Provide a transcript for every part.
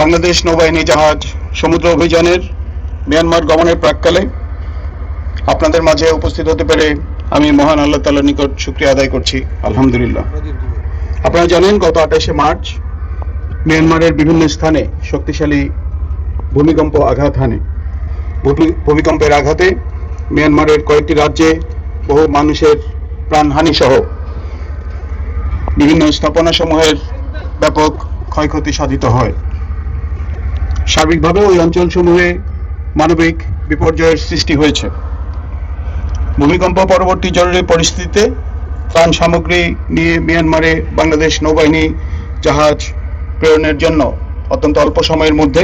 বাংলাদেশ নৌবাহিনী জাহাজ সমুদ্র অভিযানের মিয়ানমার গমনের প্রাককালে আপনাদের মাঝে উপস্থিত হতে পেরে আমি মহান আল্লাহ তাআলার নিকট শুক্রিয়া আদায় করছি, আলহামদুলিল্লাহ। আপনারা জানেন, গত আঠাশে মার্চ মিয়ানমারের বিভিন্ন স্থানে শক্তিশালী ভূমিকম্প আঘাত হানে। ভূমিকম্পের আঘাতে মিয়ানমারের কয়েকটি রাজ্যে বহু মানুষের প্রাণহানি সহ বিভিন্ন স্থাপনাসমূহের ব্যাপক ক্ষয়ক্ষতি সাধিত হয়। সার্বিকভাবে ওই অঞ্চলসমূহে মানবিক বিপর্যয়ের সৃষ্টি হয়েছে। ভূমিকম্প পরবর্তী জরুরি পরিস্থিতিতে ত্রাণ সামগ্রী নিয়ে মিয়ানমারে বাংলাদেশ নৌবাহিনী জাহাজ প্রেরণের জন্য অত্যন্ত অল্প সময়ের মধ্যে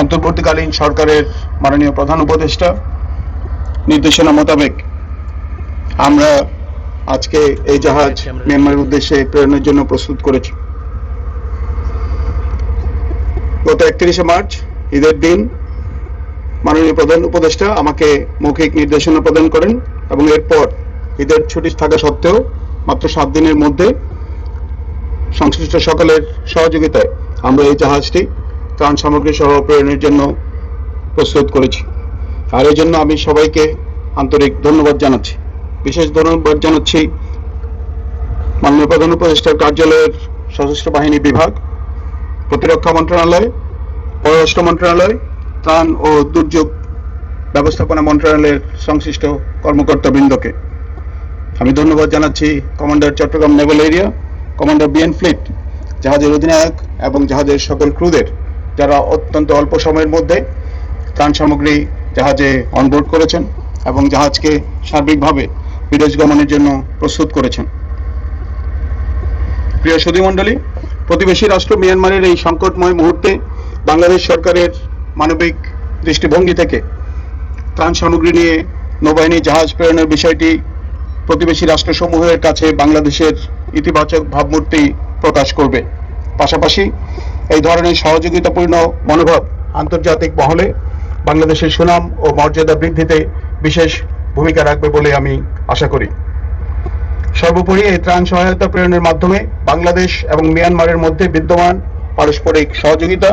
অন্তর্বর্তীকালীন সরকারের মাননীয় প্রধান উপদেষ্টা নির্দেশনা মোতাবেক আমরা আজকে এই জাহাজ মিয়ানমারের উদ্দেশ্যে প্রেরণের জন্য প্রস্তুত করেছি। গত একত্রিশে মার্চ, ঈদের দিন মাননীয় প্রধান উপদেষ্টা আমাকে মৌখিক নির্দেশনা প্রদান করেন এবং এরপর ঈদের ছুটি থাকা সত্ত্বেও মাত্র সাত দিনের মধ্যে সংশ্লিষ্ট সকলের সহযোগিতায় আমরা এই জাহাজটি ত্রাণ সামগ্রী সহ প্রেরণের জন্য প্রস্তুত করেছি। আর এই জন্য আমি সবাইকে আন্তরিক ধন্যবাদ জানাচ্ছি। বিশেষ ধন্যবাদ জানাচ্ছি মাননীয় প্রধান উপদেষ্টার কার্যালয়ের সশস্ত্র বাহিনী বিভাগ প্রতিরক্ষা মন্ত্রণালয়, পররাষ্ট্র মন্ত্রণালয়, ত্রাণ ও দুর্যোগ ব্যবস্থাপনা মন্ত্রণালয়ের সংশ্লিষ্ট কর্মকর্তাবৃন্দকে। আমি ধন্যবাদ জানাচ্ছি commander Chattogram naval area, commander BN fleet, জাহাজের অধিনায়ক এবং জাহাজের সকল ক্রুদের, যারা অত্যন্ত অল্প সময়ের মধ্যে ত্রাণ সামগ্রী জাহাজে অনবোর্ড করেছেন এবং জাহাজকে সার্বিকভাবে বিদেশ গমনের জন্য প্রস্তুত করেছেন। প্রিয় সুধীমণ্ডলী প্রতিবেশী রাষ্ট্র মিয়ানমারের এই সংকটময় মুহূর্তে বাংলাদেশ সরকারের মানবিক দৃষ্টিভঙ্গি থেকে ত্রাণ সামগ্রী নিয়ে নৌবাহিনী, জাহাজ প্রেরণের বিষয়টি প্রতিবেশী রাষ্ট্রসমূহের কাছে বাংলাদেশের ইতিবাচক ভাবমূর্তি প্রকাশ করবে। পাশাপাশি এই ধরনের সহযোগিতাপূর্ণ মনোভাব আন্তর্জাতিক মহলে বাংলাদেশের সুনাম ও মর্যাদা বৃদ্ধিতে বিশেষ ভূমিকা রাখবে বলে আমি আশা করি। সর্বোপরি এই ত্রাণ সহায়তা প্রেরণের মাধ্যমে বাংলাদেশ এবং মিয়ানমারের মধ্যে বিদ্যমান পারস্পরিক সহযোগিতা,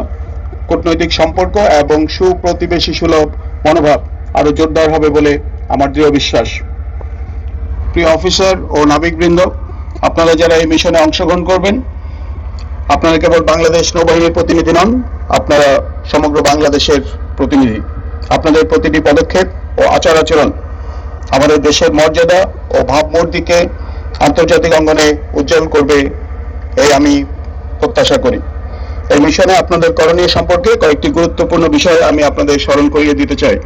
কূটনৈতিক সম্পর্ক এবং সুপ্রতিবেশী সুলভ মনোভাব আরও জোরদার হবে বলে আমার দৃঢ় বিশ্বাস। প্রিয় অফিসার ও নাবিকবৃন্দ, আপনারা যারা এই মিশনে অংশগ্রহণ করবেন, আপনারা কেবল বাংলাদেশ নৌবাহিনীর প্রতিনিধি নন, আপনারা সমগ্র বাংলাদেশের প্রতিনিধি। আপনাদের প্রতিটি পদক্ষেপ ও আচার আচরণ আমাদের দেশের মর্যাদা ও ভাবমূর্তিকে আন্তর্জাতিক অঙ্গনে উজ্জ্বল করবে এই আমি প্রত্যাশা করি। এই মিশনে আপনাদের করণীয় সম্পর্কে কয়েকটি গুরুত্বপূর্ণ বিষয় আমি আপনাদের স্মরণ করিয়ে দিতে চাই।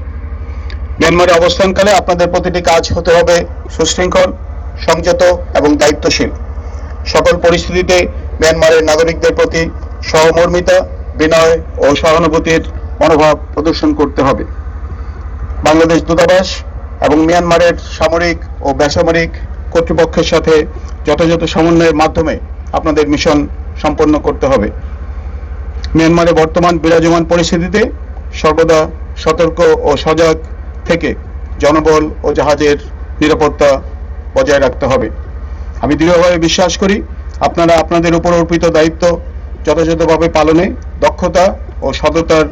মিয়ানমারে অবস্থানকালে আপনাদের প্রতিটি কাজ হতে হবে সুশৃঙ্খল, সংযত এবং দায়িত্বশীল। সকল পরিস্থিতিতে মিয়ানমারের নাগরিকদের প্রতি সহমর্মিতা, বিনয় ও সহানুভূতির মনোভাব প্রদর্শন করতে হবে। বাংলাদেশ দূতাবাস এবং মিয়ানমারের সামরিক ও বেসামরিক কর্তৃপক্ষের সাথে যথাযথ সমন্বয়ের মাধ্যমে আপনাদের মিশন সম্পন্ন করতে হবে। মিয়ানমারে বর্তমান বিরাজমান পরিস্থিতিতে সর্বদা সতর্ক ও সজাগ থেকে জনবল ও জাহাজের নিরাপত্তা বজায় রাখতে হবে। আমি দৃঢ়ভাবে বিশ্বাস করি, আপনারা আপনাদের উপর অর্পিত দায়িত্ব যথাযথভাবে পালনে দক্ষতা ও সততার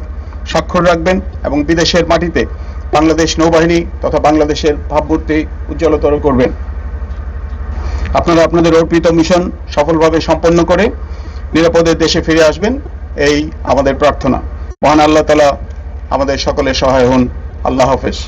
স্বাক্ষর রাখবেন এবং বিদেশের মাটিতে বাংলাদেশ নৌবাহিনী তথা বাংলাদেশের ভাবমূর্তি উজ্জ্বলতর করবেন। আপনারা আপনাদের অর্পিত মিশন সফলভাবে সম্পন্ন করে নিরাপদে দেশে ফিরে আসবেন, এই আমাদের প্রার্থনা। মহান আল্লাহ তালা আমাদের সকলের সহায় হন। আল্লাহ হাফেজ।